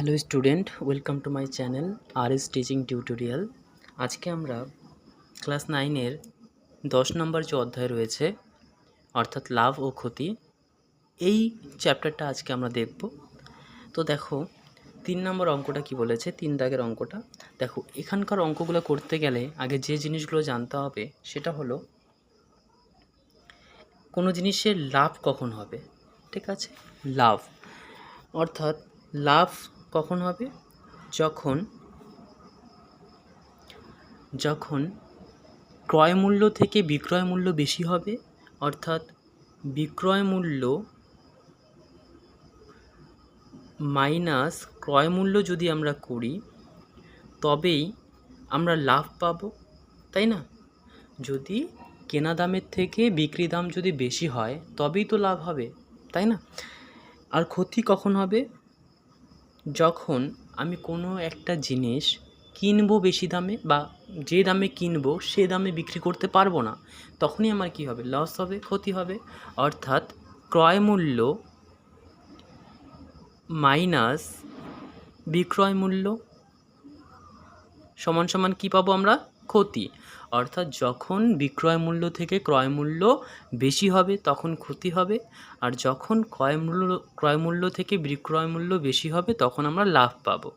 Hello student welcome to my channel R S teaching tutorial আজকে আমরা class নাইনের দশ নম্বর যে অধ্যায় রয়েছে, অর্থাৎ লাভ ও ক্ষতি, এই চ্যাপ্টারটা আজকে আমরা দেখব। তো দেখো, তিন নম্বর অঙ্কটা কি বলেছে? তিন দাগের অঙ্কটা। দেখো, এখানকার অঙ্কগুলো করতে গেলে আগে যে জিনিসগুলো জানতে হবে, সেটা হলো কোনো জিনিসের লাভ কখন হবে? ঠিক আছে? লাভ। অর্থাৎ লাভ কখন হবে? যখন যখন ক্রয় মূল্য থেকে বিক্রয় মূল্য বেশি হবে, অর্থাৎ বিক্রয় মূল্য মাইনাস ক্রয় মূল্য যদি আমরা করি, তবেই আমরা লাভ পাব, তাই না? যদি কেনা দামের থেকে বিক্রি দাম যদি বেশি হয়, তবেই তো লাভ হবে, তাই না? আর ক্ষতি কখন হবে? যখন আমি কোনো একটা জিনিস কিনবো বেশি দামে বা যে দামে কিনবো সে দামে বিক্রি করতে পারব না, তখনই আমার কি হবে? লস হবে, ক্ষতি হবে। অর্থাৎ ক্রয় মূল্য মাইনাস বিক্রয় মূল্য সমান সমান কী পাবো আমরা? ক্ষতি। অর্থাৎ যখন বিক্রয় মূল্য থেকে ক্রয় মূল্য বেশি হবে, তখন ক্ষতি হবে। আর যখন ক্রয় মূল্য ক্রয় মূল্য থেকে বিক্রয় মূল্য বেশি হবে, তখন আমরা লাভ পাব।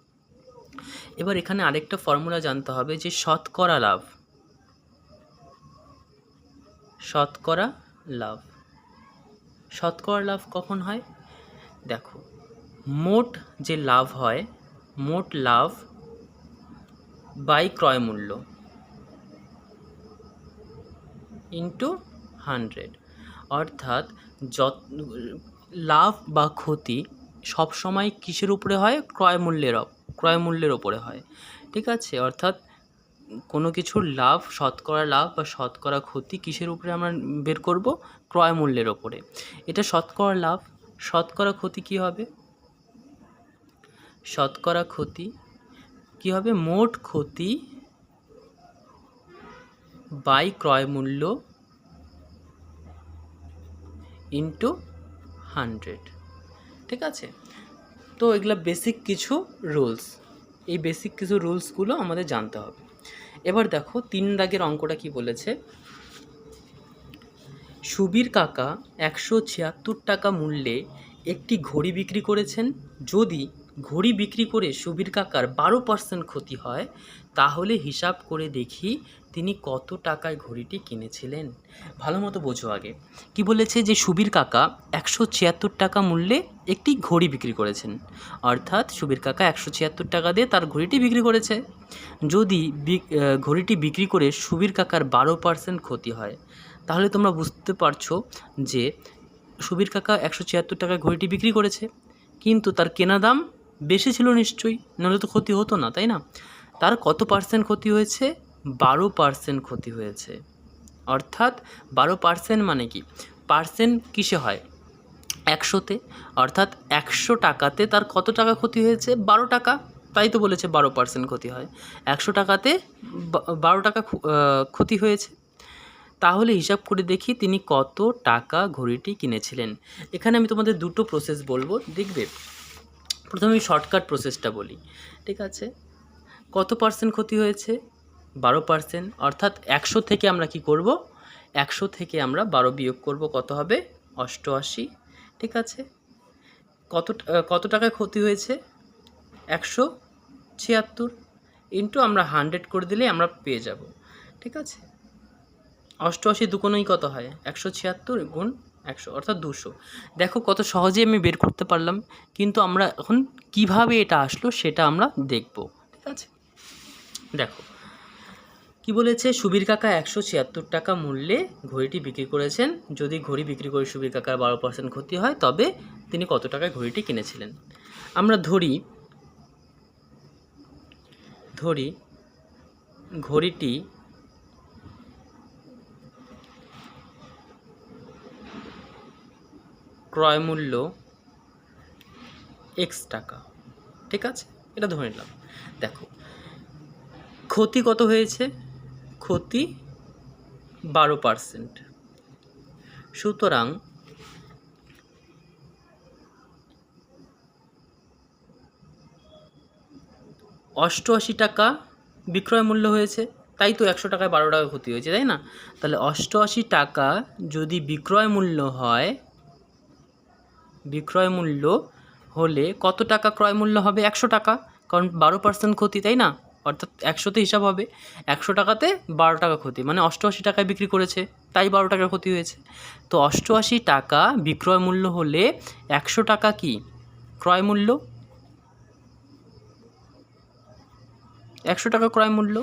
এবার এখানে আরেকটা ফর্মুলা জানতে হবে যে শতকরা লাভ। শতকরা লাভ। শতকরা লাভ কখন হয়? দেখো, মোট যে লাভ হয়, মোট লাভ বাই ক্রয় মূল্য। ইন্টু হান্ড্রেড অর্থাৎ যত, লাভ বা ক্ষতি সবসময় কিসের উপরে হয়? ক্রয় মূল্যের ক্রয় মূল্যের ওপরে হয়। ঠিক আছে? অর্থাৎ কোনো কিছুর লাভ, শতকরা লাভ বা শতকরা ক্ষতি কিসের উপরে আমরা বের করব? ক্রয় মূল্যের ওপরে এটা শতকরা লাভ, শতকরা ক্ষতি কী হবে? শতকরা ক্ষতি কী হবে? মোট ক্ষতি বাই ক্রয় মূল্য ইন্টু হান্ড্রেড ঠিক আছে? তো এগুলো বেসিক কিছু রুলস এই বেসিক কিছু রুলসগুলো আমাদের জানতে হবে। এবার দেখো, তিন দাগের অঙ্কটা কি বলেছে? সুবীর কাকা একশো ছিয়াত্তর টাকা মূল্যে একটি ঘড়ি বিক্রি করেছেন। যদি ঘড়ি বিক্রি করে সুবীর কাকার বারো পার্সেন্ট ক্ষতি হয় তাহলে হিসাব করে দেখি তিনি কত টাকায় ঘড়িটি কিনেছিলেন। ভালো মতো বোঝো আগে। কি বলেছে যে সুবীর কাকা একশো ছিয়াত্তর টাকা মূল্যে একটি ঘড়ি বিক্রি করেছেন। অর্থাৎ সুবীর কাকা একশো ছিয়াত্তর টাকা দিয়ে তার ঘড়িটি বিক্রি করেছে। যদি ঘড়িটি বিক্রি করে সুবীর কাকার বারো পার্সেন্ট ক্ষতি হয়, তাহলে তোমরা বুঝতে পারছ যে সুবীর কাকা একশো ছিয়াত্তর টাকায় ঘড়িটি বিক্রি করেছে। কিন্তু তার কেনা দাম বেশি ছিল নিশ্চয়ই, নাহলে তো ক্ষতি হতো না, তাই না? তার কত পার্সেন্ট ক্ষতি হয়েছে? বারো পার্সেন্ট ক্ষতি হয়েছে। অর্থাৎ বারো পার্সেন্ট মানে কি? পার্সেন্ট কিসে হয়? একশোতে। অর্থাৎ একশো টাকাতে তার কত টাকা ক্ষতি হয়েছে? বারো টাকা। তাই তো বলেছে বারো পার্সেন্ট ক্ষতি হয়। একশো টাকাতে বারো টাকা ক্ষতি হয়েছে। তাহলে হিসাব করে দেখি তিনি কত টাকা ঘড়িটি কিনেছিলেন। এখানে আমি তোমাদের দুটো প্রসেস বলব। দেখবে? প্রথমে শর্টকাট প্রসেসটা বলি। ঠিক আছে? কত পার্সেন্ট ক্ষতি হয়েছে? বারো পার্সেন্ট। অর্থাৎ একশো থেকে আমরা কি করব? একশো থেকে আমরা বারো বিয়োগ করব কত হবে? অষ্টআশি। ঠিক আছে? কত কত টাকায় ক্ষতি হয়েছে? একশো ছিয়াত্তর ইন্টু আমরা হান্ড্রেড করে দিলেই আমরা পেয়ে যাব। ঠিক আছে? অষ্টআশি দুকোনোই কত হয়? একশো ছিয়াত্তর গুণ একশো, অর্থাৎ দুশো। দেখো কত সহজে আমি বের করতে পারলাম, কিন্তু আমরা এখন কীভাবে এটা আসলো সেটা আমরা দেখব। ঠিক আছে? দেখো। কি বলেছে? সুবীর কাকা একশো ছিয়াত্তর টাকা মূল্যে ঘড়িটি বিক্রি করেছেন। যদি ঘড়ি বিক্রি করে সুবীর কাকার বারো পার্সেন্ট ক্ষতি হয়, তবে তিনি কত টাকায় ঘড়িটি কিনেছিলেন? আমরা ধরি ধরি ঘড়িটি ক্রয় মূল্য এক্স টাকা। ঠিক আছে? এটা ধরে নিলাম। দেখো ক্ষতি কত হয়েছে? ক্ষতি বারো পার্সেন্ট। সুতরাং অষ্টআশি টাকা বিক্রয় মূল্য হয়েছে, তাই তো একশো টাকায় বারো টাকা ক্ষতি হয়েছে, তাই না? তাহলে অষ্টআশি টাকা যদি বিক্রয় মূল্য হয়, বিক্রয় মূল্য হলে কত টাকা ক্রয় মূল্য হবে? একশো টাকা, কারণ বারো পার্সেন্ট ক্ষতি, তাই না? অর্থাৎ একশোতে হিসাব হবে। একশো টাকাতে বারো টাকা ক্ষতি মানে অষ্টআশি টাকায় বিক্রি করেছে, তাই বারো টাকার ক্ষতি হয়েছে। তো অষ্টআশি টাকা বিক্রয় মূল্য হলে একশো টাকা কি? ক্রয় মূল্য? একশো টাকা ক্রয় মূল্য।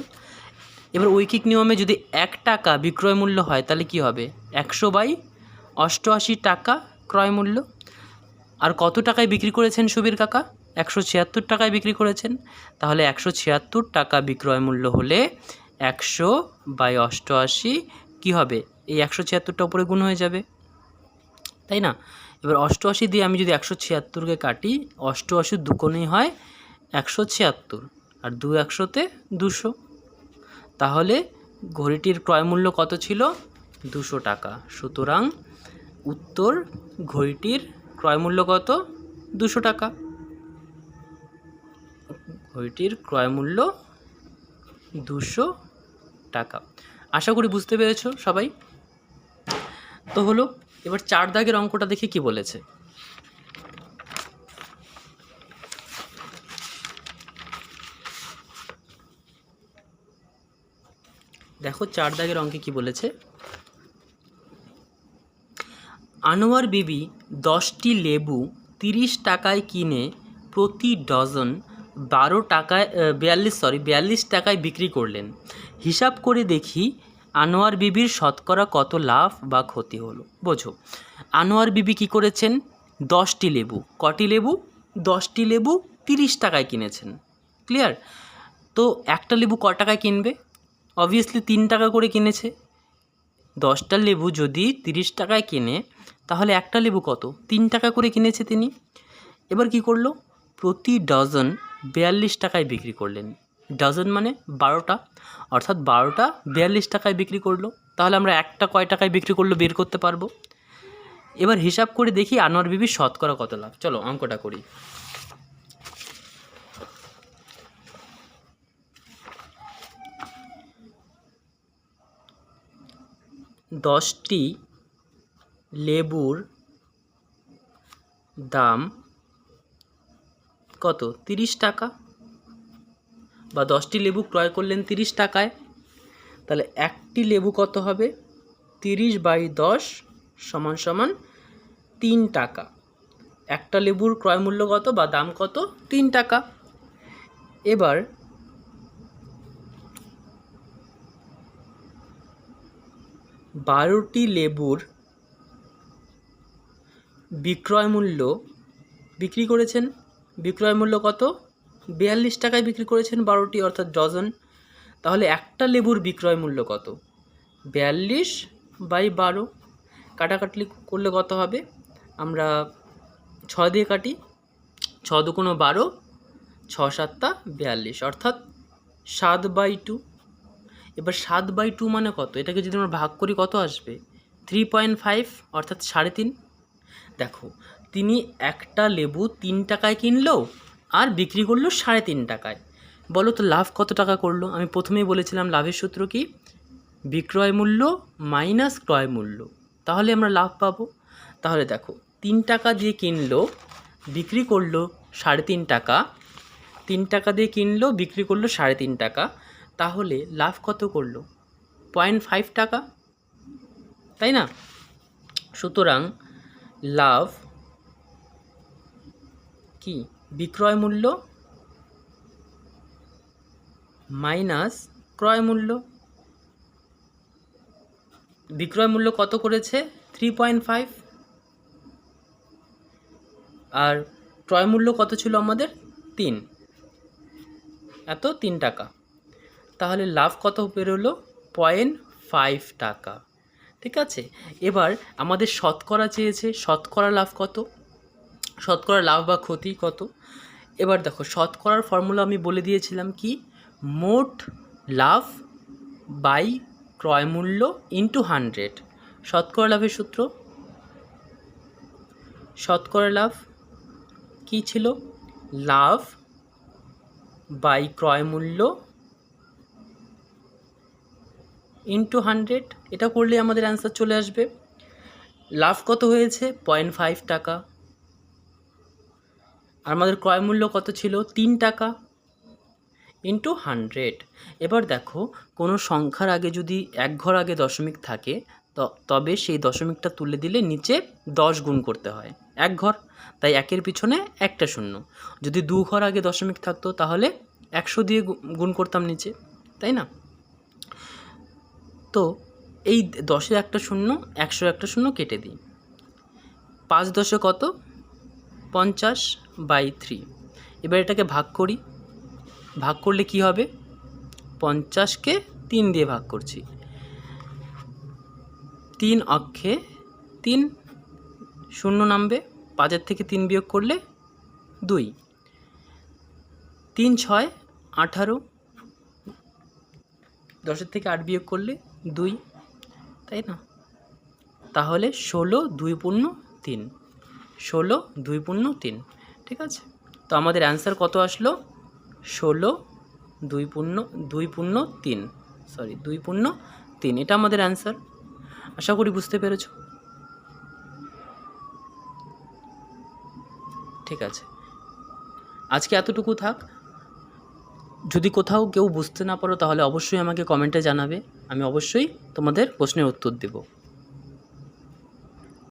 এবার ঐকিক নিয়মে যদি এক টাকা বিক্রয় মূল্য হয়, তাহলে কি হবে? একশো বাই অষ্টআশি টাকা ক্রয় মূল্য। আর কত টাকায় বিক্রি করেছেন সুবীর কাকা? একশো ছিয়াত্তর টাকায় বিক্রি করেছেন। তাহলে একশো ছিয়াত্তর টাকা বিক্রয় মূল্য হলে একশো বাই অষ্টআশি কী হবে? এই একশো ছিয়াত্তরটা উপরে গুণ হয়ে যাবে। তাই না? এবার অষ্টআশি দিয়ে আমি যদি একশো ছিয়াত্তরকে কাটি, অষ্টআশি দুকোণেই হয় একশো ছিয়াত্তর আর দু একশোতে দুশো। তাহলে ঘড়িটির ক্রয় মূল্য কত ছিল? দুশো টাকা। সুতরাং উত্তর ঘড়িটির ক্রয় মূল্য কত? দুশো টাকা। ঘড়িটির ক্রয় মূল্য দুশো টাকা। আশা করি বুঝতে পেরেছ সবাই? তো হলো, এবার চার দাগের অঙ্কটা দেখে কি বলেছে। দেখো চার দাগের অঙ্কে কি বলেছে? আনোয়ার বিবি দশটি লেবু তিরিশ টাকায় কিনে প্রতি ডজন বারো টাকায় বিয়াল্লিশ সরি বিয়াল্লিশ টাকায় বিক্রি করলেন। হিসাব করে দেখি আনোয়ার বিবির শতকরা কত লাভ বা ক্ষতি হলো। বোঝো, আনোয়ার বিবি কি করেছেন? দশটি লেবু। কটি লেবু? দশটি লেবু তিরিশ টাকায় কিনেছেন। ক্লিয়ার? তো একটা লেবু ক টাকায় কিনবে? অবভিয়াসলি তিন টাকা করে কিনেছে। দশটা লেবু যদি তিরিশ টাকায় কেনে, তাহলে একটা লেবু কত? তিন টাকা করে কিনেছে তিনি। এবার কি করল? প্রতি ডজন বিয়াল্লিশ টাকায় বিক্রি করলেন। ডজন মানে বারোটা। অর্থাৎ বারোটা বিয়াল্লিশ টাকায় বিক্রি করল। তাহলে আমরা একটা কয় টাকায় বিক্রি করল বের করতে পারব? এবার হিসাব করে দেখি আনোয়ার বিবির শতকরা কত লাভ। চলো, অঙ্কটা করি। দশটি লেবুর দাম কত? তিরিশ টাকা? বা দশটি লেবু ক্রয় করলেন তিরিশ টাকায়। তাহলে একটি লেবু কত হবে? তিরিশ বাই দশ সমান সমান তিন টাকা। একটা লেবুর ক্রয় মূল্য কত বা দাম কত? তিন টাকা। এবার বারোটি লেবুর বিক্রয় মূল্য বিক্রি করেছেন বিক্রয় মূল্য কত? বিয়াল্লিশ টাকায় বিক্রি করেছেন বারোটি, অর্থাৎ ডজন। তাহলে একটা লেবুর বিক্রয় মূল্য কত? বিয়াল্লিশ বাই বারো। কাটাকাটি করলে কত হবে? আমরা ছ দিয়ে কাটি ছ দুকোনো বারো ছ সাতটা বিয়াল্লিশ, অর্থাৎ সাত বাই টু। এবার সাত বাই টু মানে কত? এটাকে যদি আমরা ভাগ করি কত আসবে? থ্রি পয়েন্ট ফাইভ, অর্থাৎ সাড়ে তিন। দেখো তিনি একটা লেবু তিন টাকায় কিনলো আর বিক্রি করল সাড়ে তিন টাকায়। বলো তো লাভ কত টাকা করল? আমি প্রথমেই বলেছিলাম লাভের সূত্র কি? বিক্রয় মূল্য মাইনাস ক্রয় মূল্য। তাহলে আমরা লাভ পাবো। তাহলে দেখো, তিন টাকা দিয়ে কিনলো, বিক্রি করল সাড়ে তিন টাকা। তিন টাকা দিয়ে কিনলো, বিক্রি করল সাড়ে তিন টাকা। তাহলে লাভ কত করল? পয়েন্ট ফাইভ টাকা। তাই না? সুতরাং লাভ কি? বিক্রয় মূল্য মাইনাস ক্রয় মূল্য। বিক্রয় মূল্য কত করেছে? থ্রি পয়েন্ট ফাইভ আর ক্রয় মূল্য কত ছিল আমাদের? তিন। এত তিন টাকা। তাহলে লাভ কত বেরোলো? পয়েন্ট ফাইভ টাকা। ঠিক আছে? এবার আমাদের শতকরা চেয়েছে, শতকরা লাভ কত? শতকরা লাভ বা ক্ষতি কত? এবার দেখো, শতকরার ফর্মুলা আমি বলে দিয়েছিলাম কি? মোট লাভ বাই ক্রয় মূল্য ইন্টু হান্ড্রেড শতকরা লাভের সূত্র? শতকরা লাভ কী ছিল? লাভ বাই ক্রয় মূল্য ইন্টু হান্ড্রেড এটা করলে আমাদের অ্যান্সার চলে আসবে। লাভ কত হয়েছে? পয়েন্ট ফাইভ টাকা। আমাদের ক্রয় মূল্য কত ছিল? তিন টাকা ইন্টু হান্ড্রেড এবার দেখো, কোনো সংখ্যার আগে যদি এক ঘর আগে দশমিক থাকে তবে সেই দশমিকটা তুলে দিলে নিচে দশ গুণ করতে হয়। এক ঘর, তাই একের পিছনে একটা শূন্য। যদি দু ঘর আগে দশমিক থাকতো, তাহলে একশো দিয়ে গুণ করতাম নিচে, তাই না? তো এই দশে একটা শূন্য, একশো একটা শূন্য কেটে দিই। পাঁচ দশে কত? পঞ্চাশ বাই থ্রি এবার এটাকে ভাগ করি। ভাগ করলে কি হবে? পঞ্চাশকে তিন দিয়ে ভাগ করছি। তিন অক্ষে তিন শূন্য নামবে। পাঁচের থেকে তিন বিয়োগ করলে দুই। তিন ছয় আঠারো। দশের থেকে আট বিয়োগ করলে দুই। তাই না? তাহলে ষোলো দুই পূর্ণ তিন। ষোলো, দুই পূর্ণ, তিন। ঠিক আছে? তো আমাদের অ্যান্সার কত আসলো? ষোলো, দুই পূর্ণ দুই পূর্ণ, তিন। সরি দুই পূর্ণ, তিন। এটা আমাদের অ্যান্সার আশা করি বুঝতে পেরেছ? ঠিক আছে। আজকে এতটুকু থাক। যদি কোথাও কেউ বুঝতে না পারো, তাহলে অবশ্যই আমাকে কমেন্টে জানাবে। আমি অবশ্যই তোমাদের প্রশ্নের উত্তর দেবো।